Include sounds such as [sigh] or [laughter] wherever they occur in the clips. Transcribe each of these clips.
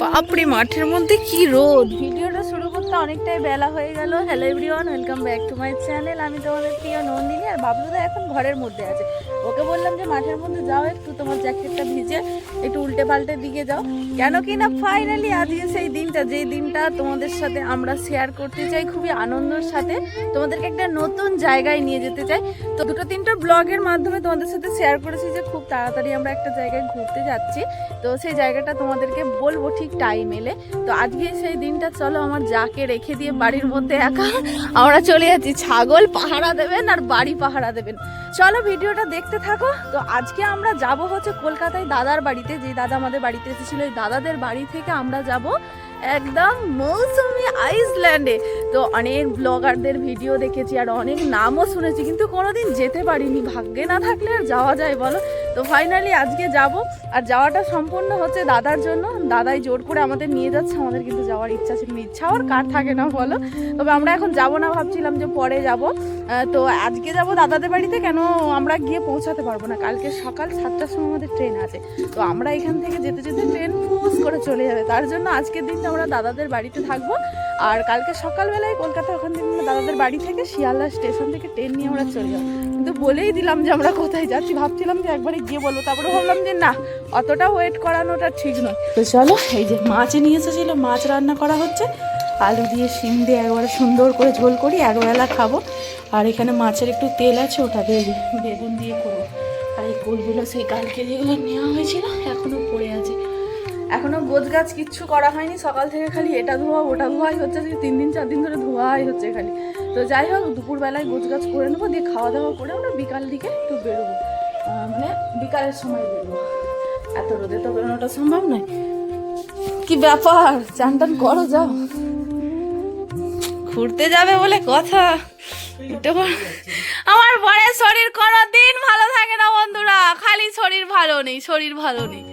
বাপরে মাঠের মধ্যে কি রোদ? ভিডিওটা শুরু করতে অনেকটাই বেলা হয়ে গেল। Hello everyone welcome back to my channel আমি তোমাদের প্রিয় নন্দিনী আর বাবলুদা এখন ঘরের মধ্যে আছে। ওকে বললাম যে, মাঠের মধ্যে যাও একটু, তোমার জ্যাকেটটা ভিজে একটু উল্টে পাল্টে দিকে যাও। কেন কি না ফাইনালি আজকে সেই দিনটা, যেই দিনটা তোমাদের সাথে আমরা শেয়ার করতে চাই খুবই আনন্দের সাথে, তোমাদেরকে একটা নতুন জায়গায় নিয়ে যেতে চাই। তো দুটো তিনটা ব্লগের মাধ্যমে তোমাদের সাথে শেয়ার করেছি যে, খুব তাড়াতাড়ি আমরা একটা জায়গায় ঘুরতে যাচ্ছি। তো সেই জায়গাটা তোমাদেরকে বলব ঠিক টাইম এলে তো আজকে সেই দিনটা, চলো আমার যাকে রেখে দিয়ে বাড়ির মধ্যে একা, আমরা চলে যাচ্ছি। ছাগল পাহারা দেবেন আর বাড়ি পাহারা দেবেন। চলো ভিডিওটা দেখতে থাকো। তো আজকে আমরা যাব হচ্ছে কলকাতায় দাদার বাড়িতে। যে দাদা আমাদের বাড়িতে এসেছিল ওই দাদাদের বাড়ি থেকে আমরা যাব একদম মৌসুমি আইসল্যান্ডে। তো অনেক ব্লগারদের ভিডিও দেখেছি আর অনেক নামও শুনেছি, কিন্তু কোনোদিন যেতে পারিনি। ভাগ্যে না থাকলে আর যাওয়া যায় বলো? তো ফাইনালি আজকে যাব। আর যাওয়াটা সম্পূর্ণ হচ্ছে দাদার জন্য। দাদাই জোর করে আমাদের নিয়ে যাচ্ছে। আমাদের কিন্তু যাওয়ার ইচ্ছা ছিল। ইচ্ছা ওর কার থাকে না বলো। তবে আমরা এখন যাব না ভাবছিলাম যে পরে যাব। তো আজকে যাব দাদাদের বাড়িতে। কেন আমরা গিয়ে পৌঁছাতে পারব না? কালকে সকাল সাতটার সময় আমাদের ট্রেন আছে। তো আমরা এখান থেকে যেতে যেতে ট্রেন ফুস করে চলে যাবে। তার জন্য আজকের দিনটা আমরা দাদাদের বাড়িতে থাকব। আর কালকে সকালবেলায় কলকাতা ওখান থেকে দাদাদের বাড়ি থেকে শিয়ালদা স্টেশন থেকে ট্রেন নিয়ে আমরা চলে যাব। কিন্তু বলেই দিলাম যে আমরা কোথায় যাচ্ছি, ভাবছিলাম যে একবারে গিয়ে বলব। তারপরে ভাবলাম যে না, অতটা ওয়েট করানোটা ঠিক নয়। তো চলো, এই যে মাছ নিয়ে এসেছিল, মাছ রান্না করা হচ্ছে। আলু দিয়ে শিম দিয়ে একবারে সুন্দর করে ঝোল করি, একবেলা খাব। আর এখানে মাছের একটু তেল আছে ওটা বেগুন দিয়ে করব। আর এই কুলগুলো সেই কালকে যেগুলো নেওয়া হয়েছিল, এখনও পড়ে আছে। এখনও গোছ গাছ কিচ্ছু করা হয়নি, সকাল থেকে খালি এটা ধোয়া, ওটা ধোয়াই হচ্ছে তিন দিন, চার দিন ধরে ধোয়াই হচ্ছে খালি। তো যাই হোক, দুপুরবেলায় গোছ গাছ করে নেব, দিয়ে খাওয়া দাওয়া করে আমরা বিকাল দিকে একটু বেরোবো। মানে বিকালের সময় বেরোবো। এত রোদে তো বেরোনোটা সম্ভব নয়। কি ব্যাপার? চান টান করো, যাও। ঘুরতে যাবে বলে কথা। আমার বরের শরীর কোনো দিন ভালো থাকে না বন্ধুরা। খালি শরীর ভালো নেই, শরীর ভালো নেই।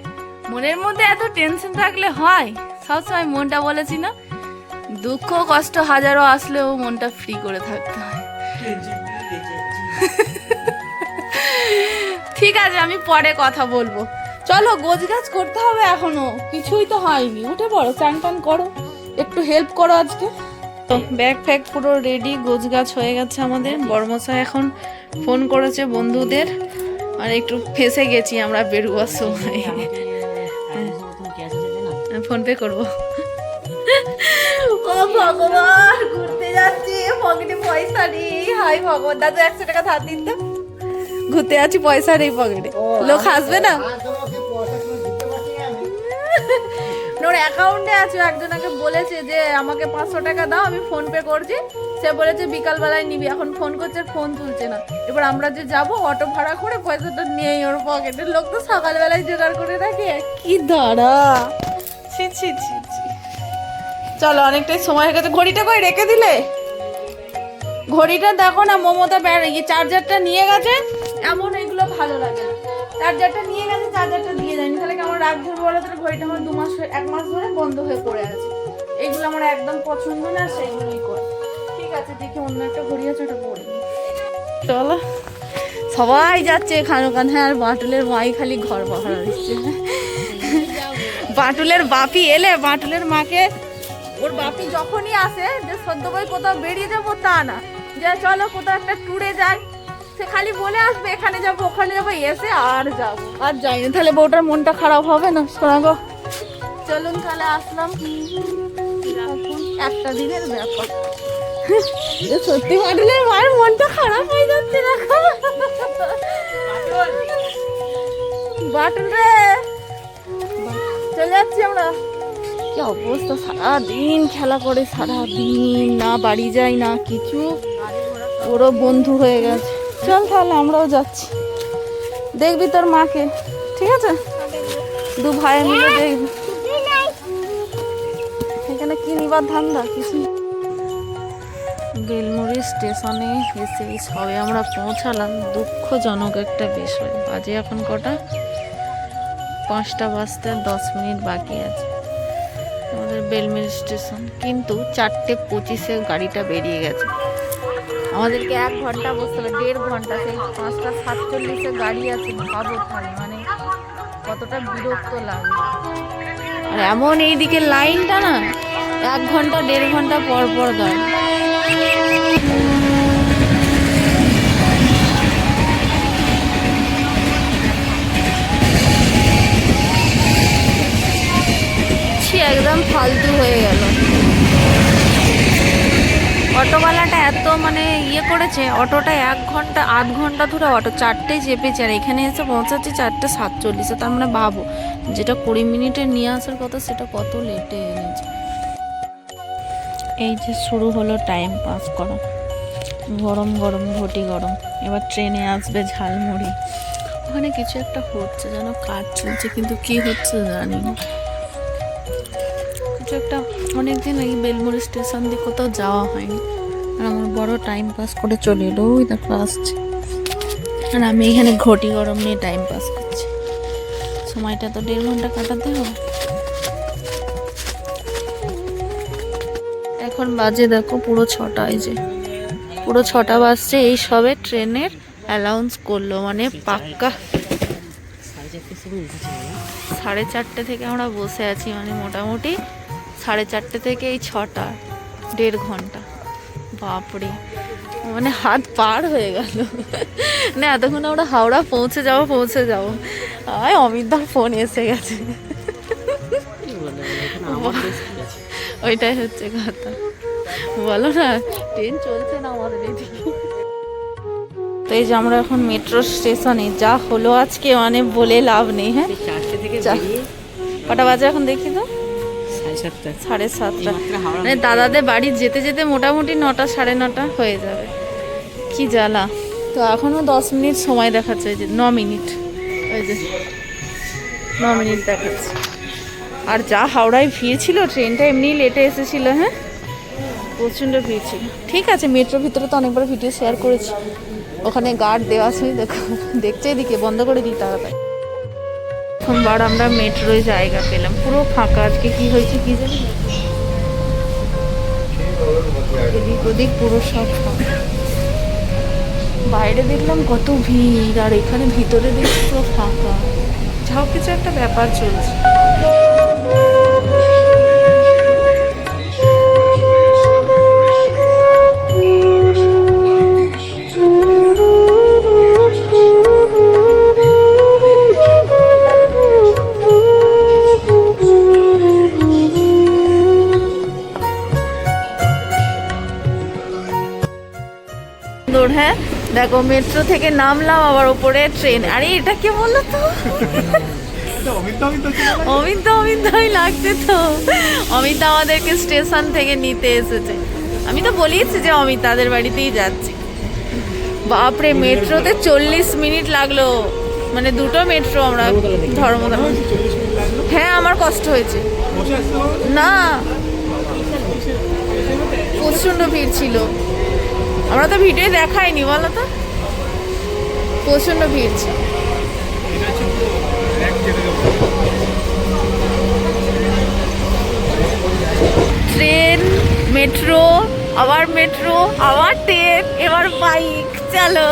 মনের মধ্যে এত টেনশন থাকলে হয়? সবসময় মনটা বলেছি না, দুঃখ কষ্ট হাজারো আসলেও মনটা ফ্রি করে থাকতে হয়। [laughs] ঠিক আছে, আমি পরে কথা বলব। চলো গোছ গাছ করতে হবে এখনও। কিছুই তো হয়নি। উঠে পড়ো, চান টান করো। একটু হেল্প করো আজকে। তো ব্যাগ ফ্যাগ পুরো রেডি গোছ গাছ হয়ে গেছে আমাদের। বড়মশাই এখন ফোন করেছে বন্ধুদের। আর একটু ফেসে গেছি আমরা বেরোবার সময়। ফোন পে করব। ও ভগবান ঘুরতে যাচ্ছি পকেটে পয়সা নেই। হাই ভগবান দাদু একশো টাকা ধার দিন তো ঘুরতে যাচ্ছি পয়সা নেই পকেটে। লোক হাসবে না? ওর অ্যাকাউন্টে আছে একজনকে বলেছে যে আমাকে পাঁচশো টাকা দাও আমি ফোন পে করছি। সে বলেছে বিকালবেলায় নিবি। এখন ফোন করছে ফোন তুলছে না। এবার আমরা যে যাব অটো ভাড়া করে পয়সাটা নিয়েই ওর পকেটে লোক তো সকালবেলায় জোগাড় করে রাখে। কি দাঁড়া। ছি ছি ছি চলো, অনেকটাই সময় হয়ে গেছে। ঘড়িটা কই রেখে দিলে? ঘড়িটা দেখো না, মমতা ব্যাটারি চার্জারটা নিয়ে গেছে, এমন এগুলো ভালো লাগে চার্জারটা নিয়ে গেছে, চার্জারটা দিয়ে যায়নি তাহলে কি আমার রাগ ধরবো বলো তাহলে ঘড়িটা আমার দু মাস এক মাস ধরে বন্ধ হয়ে পড়ে আছে। এইগুলো আমার একদম পছন্দ না সেইগুলোই কর। ঠিক আছে, দেখি অন্য একটা ঘড়ি আছে, ওটা পরে। চলো। সবাই যাচ্ছে এখানে ওখানে, আর বাটুলের মাই খালি ঘর পাহারা দিচ্ছে বাটুলের বাপি এলে বাটুলের মাকে ওর বাপি যখনই আসে যে সদ্য করে কোথাও বেরিয়ে যাব তা না। যে চলো কোথাও একটা ট্যুরে যাই। সে খালি বলে আসবে এখানে যাব ওখানে যাব এসে আর যাব। আর যাই না তাহলে বউটার মনটা খারাপ হবে না? শোনা গো। চলুন তাহলে আসলাম। একটা দিনের ব্যাপার। সত্যি মাটুলের মায়ের মনটা খারাপ হয়ে যাচ্ছে দেখো। বাটুল রে! যাচ্ছি আমরা। কি অবস্থা? সারাদিন খেলা করে, সারাদিন না বাড়ি যাই, না কিছু। ওরও বন্ধু হয়ে গেছে। চল তাহলে আমরাও যাচ্ছি। দেখবি তোর মাকে, ঠিক আছে? দু ভাই মিলে দেখবি। এখানে কি নিবার ধান্দা? কিছু। বেলমুড়ি স্টেশনে এসে সবে আমরা পৌঁছালাম। দুঃখজনক একটা বিষয়। বাজে এখন কটা? পাঁচটা বাজতে দশ মিনিট বাকি আছে। আমাদের বেলমিল স্টেশন। কিন্তু চারটে পঁচিশে গাড়িটা বেরিয়ে গেছে। আমাদেরকে এক ঘণ্টা বসতে হবে, দেড় ঘণ্টা। সেই পাঁচটা সাতচল্লিশে গাড়ি আছে, ভাবো তাহলে মানে কতটা বিরক্ত লাগে আর এমন এইদিকে লাইনটা না, এক ঘণ্টা, দেড় ঘণ্টা পর পর গাড়ি একদম ফালতু হয়ে গেল। অটোওয়ালাটা এত মানে ইয়ে করেছে, অটোটা এক ঘণ্টা, আধ ঘণ্টা ধরে অটো, চারটেই চেপেছে আর এখানে এসে পৌঁছাচ্ছে চারটে সাতচল্লিশে। তার মানে ভাবো, যেটা কুড়ি মিনিটে নিয়ে আসার কথা, সেটা কত লেটে এনেছে। এই যে শুরু হলো টাইম পাস করা। গরম গরম, ঘটি গরম। এবার ট্রেনে আসবে ঝালমুড়ি। ওখানে কিছু একটা হচ্ছে, যেন কাজ চলছে, কিন্তু কি হচ্ছে জানি না। কিছু একটা অনেকদিন এই বেলমুড়ি স্টেশন দিয়ে কোথাও যাওয়া হয়নি। আর আমার বড় টাইম পাস করে চলে এলো, ওই দেখো আসছে। আর আমি এখানে ঘটি গরম নিয়ে টাইম পাস করছি। সময়টা তো দেড় ঘণ্টা কাটাতে হবে। এখন বাজে দেখো পুরো ছটা, এই যে পুরো ছটা বাজছে, এই সবে ট্রেনের অ্যালাউন্স করল মানে পাক্কা। সাড়ে চারটে থেকে আমরা বসে আছি মানে মোটামুটি সাড়ে চারটে থেকে এই ছটা দেড় ঘণ্টা। বাপরে মানে হাত পার হয়ে গেল। না এতক্ষণ আমরা হাওড়া পৌঁছে যাব পৌঁছে যাব। আয় অমিতদার ফোন এসে গেছে। ওইটাই হচ্ছে কথা। বলো না ট্রেন চলছে না আমাদের এদিকে? তো এই যে আমরা এখন মেট্রো স্টেশনে যা হলো আজকে মানে বলে লাভ নেই হ্যাঁ। কটা বাজে এখন দেখি তো? সাতটা সাড়ে সাতটা। মানে দাদাদের বাড়ি যেতে যেতে মোটামুটি নটা সাড়ে নটা হয়ে যাবে। কি জ্বালা। তো এখনও দশ মিনিট সময় দেখাচ্ছে যে ন মিনিট। ওই যে ন মিনিট দেখাচ্ছে। আর যা হাওড়ায় ভিড় ছিল ট্রেনটা এমনি লেটে এসেছিল হ্যাঁ? প্রচণ্ড ভিড় ছিল। ঠিক আছে মেট্রোর ভিতরে তো অনেকবার ভিডিও শেয়ার করেছি। ওখানে গার্ড দেওয়া আছে দেখো। দেখছে এদিকে বন্ধ করে দিই তাড়াতাড়ি। প্রথমবার আমরা মেট্রোয় জায়গা পেলাম। পুরো ফাঁকা। আজকে কি হয়েছে কি জানি? ওদিক পুরো সব ফাঁকা। বাইরে দেখলাম কত ভিড়, আর এখানে ভিতরে দেখছি পুরো ফাঁকা। যাও কিছু একটা ব্যাপার চলছে। দৌড় হ্যাঁ? দেখো মেট্রো থেকে নামলাম আবার ওপরে ট্রেন আরে, এটা কে বলল তো? অমিত অমিতাই লাগছে তো। অমিত আমাদেরকে স্টেশন থেকে নিতে এসেছে। আমি তো বলেইছি যে অমিত তাদের বাড়িতেই যাচ্ছে। বাপরে মেট্রোতে চল্লিশ মিনিট লাগল। মানে দুটো মেট্রো আমরা ধর্মতলা হ্যাঁ আমার কষ্ট হয়েছে। না, প্রচণ্ড ভিড় ছিল। আমরা তো ভিডিও দেখাইনি, বলো তো। প্রচণ্ড ভিড় ছিল। ট্রেন, মেট্রো, আবার মেট্রো, আবার ট্রেন, এবার বাইক, চলো।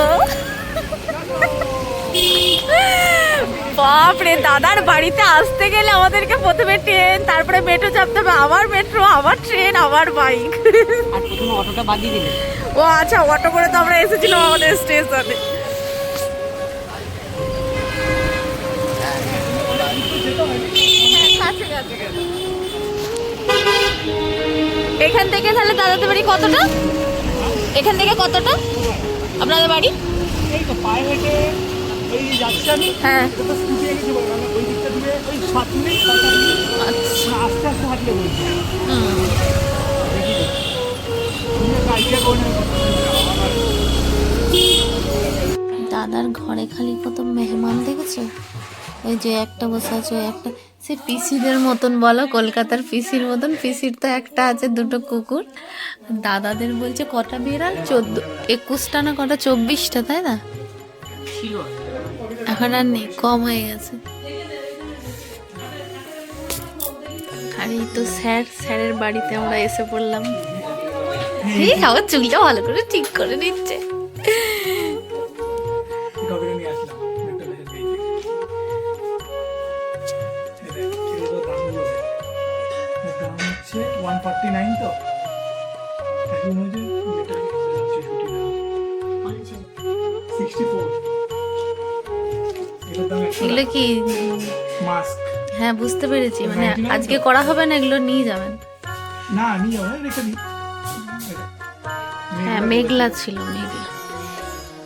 বাপরে দাদার বাড়িতে আসতে গেলে আমাদেরকে প্রথমে ট্রেন তারপরে মেট্রো চাপতে হবে। আবার মেট্রো আবার ট্রেন আবার বাইক অটোটা বাদ দিলে? ও আচ্ছা অটো করে তো আমরা এসেছিলাম আমাদের স্টেশনে। এখান থেকে তাহলে দাদাদের বাড়ি কতটা? এখান থেকে কতটা? আপনাদের বাড়ি? এই তো পায়ে হেঁটে হ্যাঁ। আচ্ছা। দাদার ঘরে খালি কত মেহমান দেখেছ? ওই যে একটা বসে আছে ওই একটা। সে পিসিদের মতন বলো কলকাতার পিসির মতন। পিসির তো একটা আছে দুটো কুকুর। দাদাদের বলছে কটা বিড়াল? চোদ্দ একুশটা না কটা? চব্বিশটা তাই না? এখন আর নেই, কম হয়ে গেছে। আর এই তো স্যার, স্যারের বাড়িতে আমরা এসে পড়লাম। আমার চুলটা ভালো করে ঠিক করে নিচ্ছে। মাস্ক হ্যাঁ বুঝতে পেরেছি। মানে আজকে করা হবে না এগুলো নিয়ে যাবেন। না নিয়ে যাব রেখে দিই। হ্যাঁ মেঘলা ছিল মেঘলা।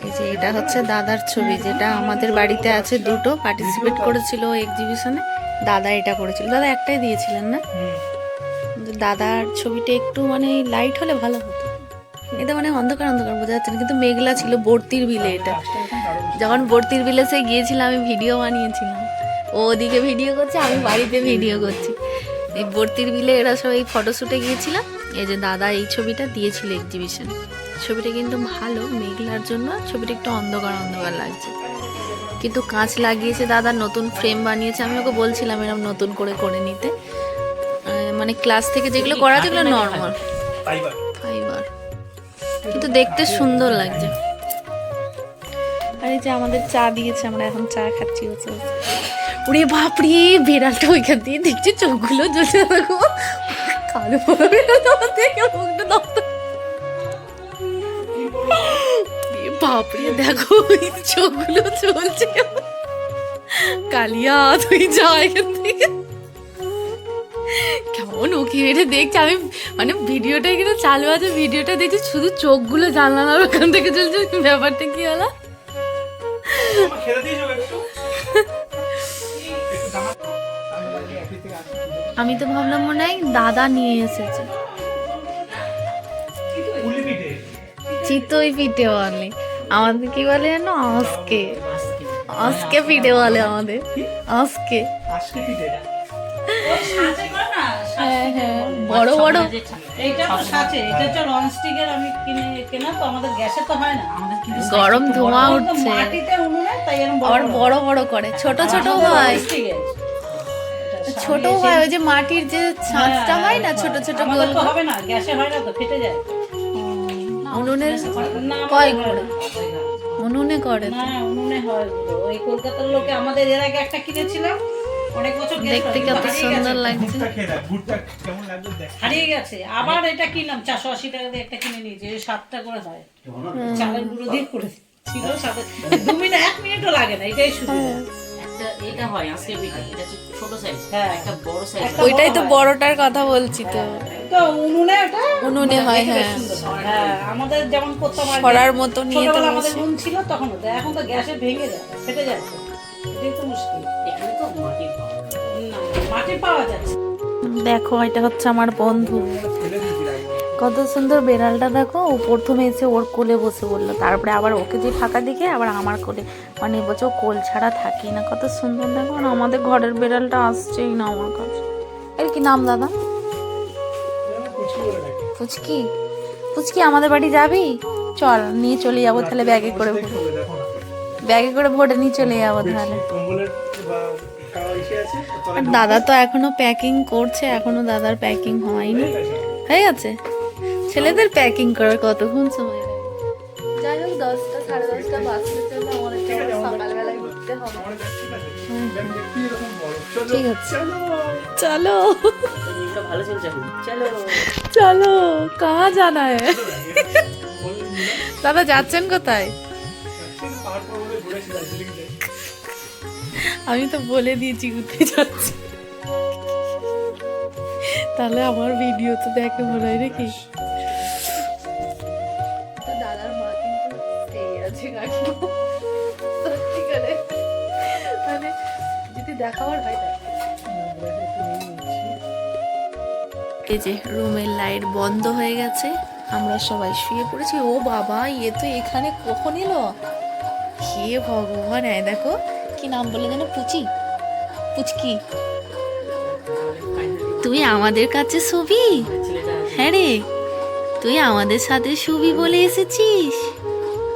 এই যে এটা হচ্ছে দাদার ছবি যেটা আমাদের বাড়িতে আছে দুটো পার্টিসিপেট করেছিল এক্সিবিশনে দাদা এটা করেছিল। দাদা একটাই দিয়েছিলেন না? দাদার ছবিটা একটু মানে লাইট হলে ভালো হতো। এটা মানে অন্ধকার অন্ধকার বোঝা যাচ্ছে না কিন্তু মেঘলা ছিল বর্তির বিলে এটা। বেশি। যখন বর্তির বিলে সে গিয়েছিলাম আমি ভিডিও বানিয়েছিলাম। ও ওদিকে ভিডিও করছে আমি বাড়িতে ভিডিও করছি। এই বর্তির বিলে এরা সব এই ফটোশ্যুটে গিয়েছিলাম। এই যে দাদা এই ছবিটা দিয়েছিল এক্সিবিশন ছবিটা কিন্তু ভালো মেঘলার জন্য ছবিটা একটু অন্ধকার অন্ধকার লাগছে। কিন্তু কাঁচ লাগিয়েছে দাদা নতুন ফ্রেম বানিয়েছে। আমি ওকে বলছিলাম এরকম নতুন করে করে নিতে। মানে ক্লাস থেকে যেগুলো করা যেগুলো নর্মাল ফাইবার কিন্তু দেখতে সুন্দর লাগছে। আর এই যে আমাদের চা দিয়েছে আমরা এখন চা খাচ্ছি। বসে। ওরে বাপরে, বেড়ালটা ওইখান দিয়ে দেখছি চোখগুলো জ্বলছে। দেখো, কালো বড় বেড়াল দেখে মুখটা বাপরে, দেখো, ওই চোখগুলো চলছে কালিয়া, তুই যা এখান থেকে। কেমন ওকে মেরে দেখছি, আমি মানে ভিডিওটা এখানে চালু আছে, ভিডিওটা দেখছি, শুধু চোখগুলো জানলার ওখান থেকে চলছে ব্যাপারটা কি হলো? আমি তো ভাবলাম মনে হয় দাদা নিয়ে এসেছে। চিতই পিঠে বলে আমাদের কি বলে জানো? আজকে। আজকে পিঠে বলে আমাদের। আজকে। হ্যাঁ হ্যাঁ। বড় বড়। গরম ধোঁয়া উঠছে। আবার বড়। বড় করে। ছোট ছোট হয়। ছোট হয় ওই যে মাটির যে ছাঁচটা হয় না ছোট ছোট গোল। হবে না গ্যাসে হয় না তো ফেটে যায়। উনুনের কয় করে? উনুনে করে না উনুনে হয় ওই কলকাতার লোকে আমাদের এর আগে একটা কিনেছিলাম অনেক বছর গেছিল, দেখতে কত হারিয়ে সুন্দর গেছে। লাগছে। হারিয়ে গেছে। আবার এটা কিনলাম চারশো আশি টাকা দিয়ে একটা কিনে নিয়েছি সাতটা করে হয়। চালের গুঁড়ো দিয়ে করে ছিল সাথে। দু মিনিট এক মিনিটও লাগে না এটাই শুধু এটা হয় আজকে পিঠা এটা ছোট সাইজ হ্যাঁ। একটা বড় সাইজ ওইটাই তো বড়টার কথা বলছি তো। তো উনুনে ওটা উনুনে হয় হ্যাঁ। হ্যাঁ। আমাদের যেমন করতাম ছড়ার মতো নিয়ে তো ছোটবেলা আমাদের উনুন ছিল তখন এখন তো গ্যাসে ভেঙে যায় ফেটে যায় তো। এটাই তো মুশকিল। এখানে তো মাটির পাওয়া না মাটি পাওয়া যাচ্ছে দেখো এটা হচ্ছে আমার বন্ধু। কত সুন্দর বেড়ালটা দেখো। ও প্রথমে এসে ওর কোলে বসে বলল তারপরে আবার ওকে যে ফাঁকা দিকে আবার আমার কোলে। মানে বলছে ও কোল ছাড়া থাকি না। কত সুন্দর দেখো আর আমাদের ঘরের বেড়ালটা আসছেই না আমার কাছে। এর কি নাম দাদা? ফুচকি ফুচকি আমাদের বাড়ি যাবি? চল নিয়ে চলে যাব তাহলে ব্যাগে করে না। ব্যাগে করে ভরে নিয়ে চলে যাব তাহলে। দাদা তো এখনও প্যাকিং করছে এখনও দাদার প্যাকিং হয়নি। হয়ে গেছে? ছেলেদের প্যাকিং করার কতক্ষণ সময় যাই হোক দশটা সাড়ে দশটা বাজতে চলে আমাদের তো আবার হবে ঠিক আছে। চলো, চলো। কাহা জানা দাদা যাচ্ছেন কোথায়। আমি তো বলে দিয়েছি কোথায় যাচ্ছি তাহলে আমার ভিডিও তো দেখে মনে হয় নাকি দেখাবার হয় এই যে রুমের লাইট বন্ধ হয়ে গেছে, আমরা সবাই শুয়ে পড়েছি। ও বাবা, এ তো এখানে কখন এলো? হে ভগবান, এই দেখো, কি নাম বলে যেন পুচি? পুচকি। তুই আমাদের কাছে ছবি হ্যাঁ রে, তুই আমাদের সাথে শুবি বলে এসেছিস?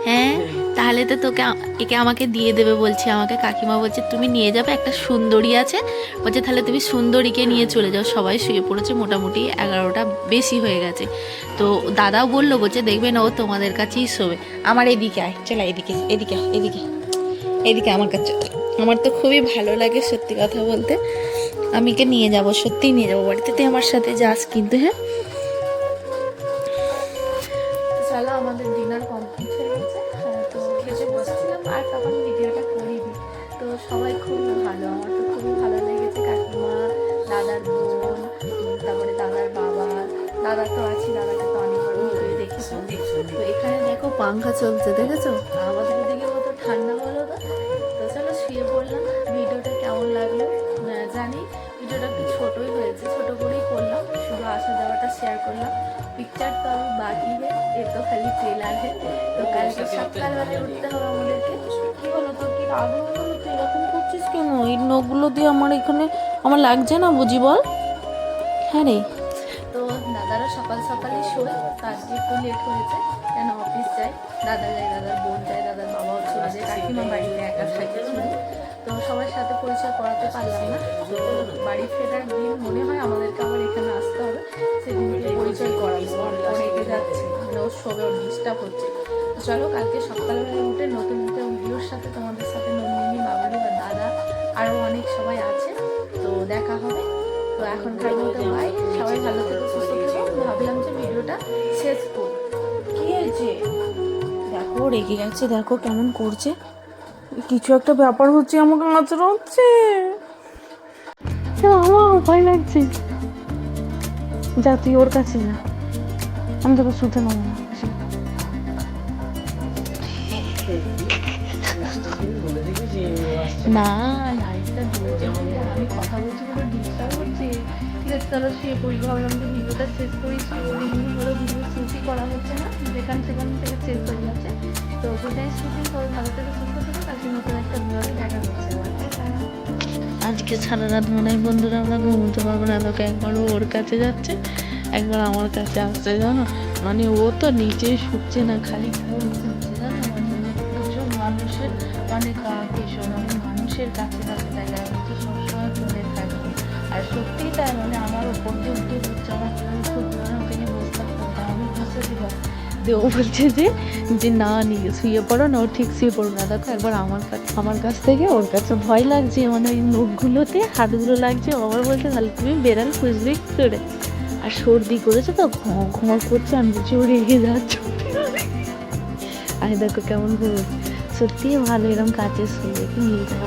হ্যাঁ? তাহলে তো তোকে একে আমাকে দিয়ে দেবে বলছি, আমাকে কাকিমা বলছে, তুমি নিয়ে যাবে একটা সুন্দরী আছে। বলছে, তাহলে তুমি সুন্দরীকে নিয়ে চলে যাও, সবাই শুয়ে পড়েছে, মোটামুটি এগারোটা বেশি হয়ে গেছে। তো দাদাও বলল, বলছে, দেখবে না, ও তোমাদের কাছেই শোবে। আমার এদিকে আয়, চলে এদিকে এদিকে এদিকে এদিকে আমার কাছে আমার তো খুবই ভালো লাগে সত্যি কথা বলতে। আমিকে নিয়ে যাব সত্যি নিয়ে যাব। বাড়িতে তুই আমার সাথে যাস কিন্তু হ্যাঁ? সবাই খুবই ভালো আমার তো খুবই ভালো লেগেছে কাকিমা, দাদার বোন, তারপরে দাদার বাবা, দাদা তো আছে, দাদাকে তো অনেকবার ভিডিও দেখেছ। তো এখানে দেখো পাংখা চলছে, দেখেছ? আমাদের এদিকে কত ঠান্ডা বলো তো। তো চলো শুয়ে পড়লাম। ভিডিওটা কেমন লাগল? জানি। ভিডিওটা একটু ছোটোই হয়েছে, ছোট করেই করলাম। শুধু আসা যাওয়াটা শেয়ার করলাম। পিকচার তো আমি বাকি হে এ তো খালি ট্রেলার হে। তো কালকে সকালবেলায় উঠতে হবে আমাদেরকে। করছিস কেন? এই নখগুলো দিয়ে আমার এখানে আমার লাগছে না বুঝি বল? হ্যাঁ রে। তো দাদারা সকাল সকালই শোয় তো আজকে একটু লেট হয়েছে, কেন অফিস যায়? দাদা যায়, দাদার বোন যায়, দাদার বাবাও চলে যায়, কাকিমা বাড়িতে একা থাকে তো সবার সাথে পরিচয় করাতে পারলাম না। তো বাড়ি ফেরার দিন মনে হয় আমাদেরকে আবার এখানে আসতে হবে। সেদিনকে পরিচয় করাবো। রেগে যাচ্ছে। মানে ওর ওর ডিস্টার্ব হচ্ছে। চলো, কালকে সকালবেলা উঠে নতুন নতুন ভিডিওর সাথে তোমাদের আরও অনেক সবাই আছে তো দেখা হবে। তো এখনকার মতো ভাই সবাই ভালো থেকে সুস্থ থেকো। ভাবলাম যে ভিডিওটা শেষ করব। কি হয়েছে? দেখো রেগে গেছে দেখো কেমন করছে। কিছু একটা ব্যাপার হচ্ছে আমাকে আচরণ হচ্ছে আমার ভয় লাগছে। যা তুই ওর কাছে যা। আমি তোকে শুতে নেব না না তাহলে শুয়ে পড়ি ভাবলাম যে ভিডিওটা শেষ করি অনেকদিন হলো ভিডিও শুটই করা হচ্ছে না, যেখান সেখান থেকে শেষ হয়ে যাচ্ছে। তো নাইট শুটিং সবাই ভালো থেকে, সুস্থ থেকে, কালকে নতুন একটা ভিডিওতে দেখা হচ্ছে। আজকে সারা রাত মনে হয় বন্ধুরা আমরা ঘুমোতে পারব না তোকে একবার ওর কাছে যাচ্ছে, একবার আমার কাছে আসছে, জানো? মানে ও তো নিচেই শুচ্ছে না, খালি শুচ্ছে জানো? মানে মানুষের মানে মানুষের কাছে কাছে হচ্ছে সবসময় ফোনে থাকি আর সত্যিই তাই মানে আমার ওপর দিয়ে উঠে হচ্ছে আমার আমি ও বলছে যে যে না নিয়ে শুয়ে পড়ো না, ও ঠিক শুয়ে পড়ো না। দেখো, একবার আমার কাছে আমার কাছ থেকে ওর কাছে ভয় লাগছে মানে ওই নখগুলোতে হাতগুলো লাগছে। ও আবার বলছে, তাহলে তুমি বেড়াল খুঁজবে কি করে? আর সর্দি করেছে তো ঘ ঘ করছে, আমি বলছি ও রেগে যাচ্ছ আর দেখো, কেমন ঘুরছে সত্যি ভালো এরকম কাছে শুয়ে নিয়ে যাব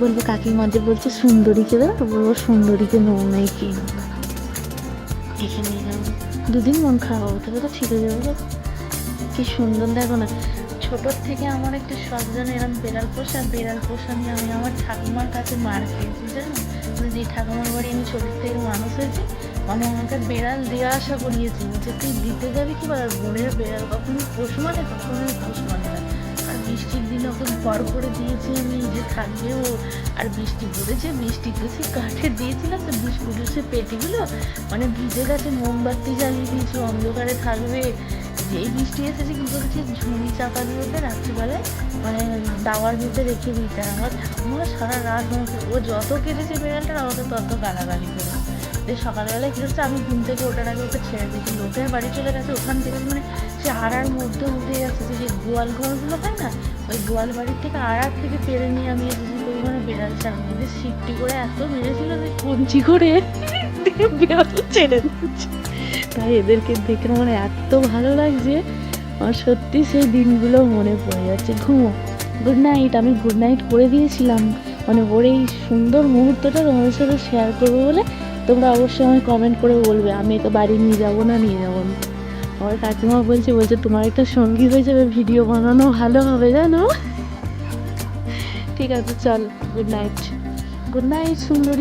বলব, কাকিমা যে বলছে সুন্দরীকে দাও বলব সুন্দরীকে নেব না। কি এখানে দুদিন মন খারাপ হবে, তবে তো ঠিক হয়ে যাবে। তো। কি সুন্দর, দেখো না, ছোটোর থেকে আমার একটা শখ যেন এরকম বেড়াল পোষা বেড়াল পোষা নিয়ে আমি আমার ঠাকুমার কাছে মার খেয়েছি, জানো? যে ঠাকুমার বাড়ি আমি ছোটোর থেকে মানুষ হয়েছি মানে আমাকে বেড়াল দেওয়া আসা করিয়েছি যে তুই দিতে যাবি কি বল বোনের বেড়াল কখনো পোষ মানে কখনো পোষ মানে না। বৃষ্টির দিনে ওকে ভর করে দিয়েছি আমি যে থাকবে ও আর বৃষ্টি পড়েছে বৃষ্টিতে সে কাঠে দিয়েছিলাম তো বিস্কুটের সে পেটিগুলো মানে ভিজে গেছে, মোমবাতি জ্বালিয়ে দিয়েছি, অন্ধকারে থাকবে। যেই বৃষ্টি এসেছে কি করেছি ঝুড়ি চাপা দিয়ে ওকে রাত্রিবেলায় মানে দাওয়ার ভিতরে রেখে দিতে আমার ঠাকুমা সারা রাত ও যত কেটেছে বেড়ালটা আমাকে তত গালাগালি করে। সকালবেলায় কী হচ্ছে, আমি ঘুম থেকে ওঠার আগে ওকে ছেড়ে দিয়েছি। লোকের বাড়ি চলে গেছে, ওখান থেকে মানে আড়ার মধ্যে উঠে যাচ্ছে যে গোয়াল ঘরগুলো হয় না, ওই গোয়াল বাড়ির থেকে আড়ার থেকে পেরে নিয়ে আমি এসেছি পরিমাণে চালানো যে সিটটি করে এত মেরেছিল যে কঞ্চি করে বেড়াল ছেড়ে দিচ্ছে। তাই এদেরকে দেখে আমার এত ভালো লাগছে, আমার সত্যি সেই দিনগুলো মনে পড়ে যাচ্ছে। ঘুমো। গুড নাইট আমি গুড নাইট করে দিয়েছিলাম। মানে ওর এই সুন্দর মুহূর্তটা তোমাদের সাথে শেয়ার করব বলে তোমরা অবশ্যই আমায় কমেন্ট করে বলবে, আমি একে বাড়ি নিয়ে যাব না, নিয়ে যাব না। আমার কাকিমা বলছে বলছে, তোমার একটা সঙ্গী হয়ে যাবে ভিডিও বানানো ভালো হবে, জানো? ঠিক আছে, চল গুড নাইট গুড নাইট সুন্দরী।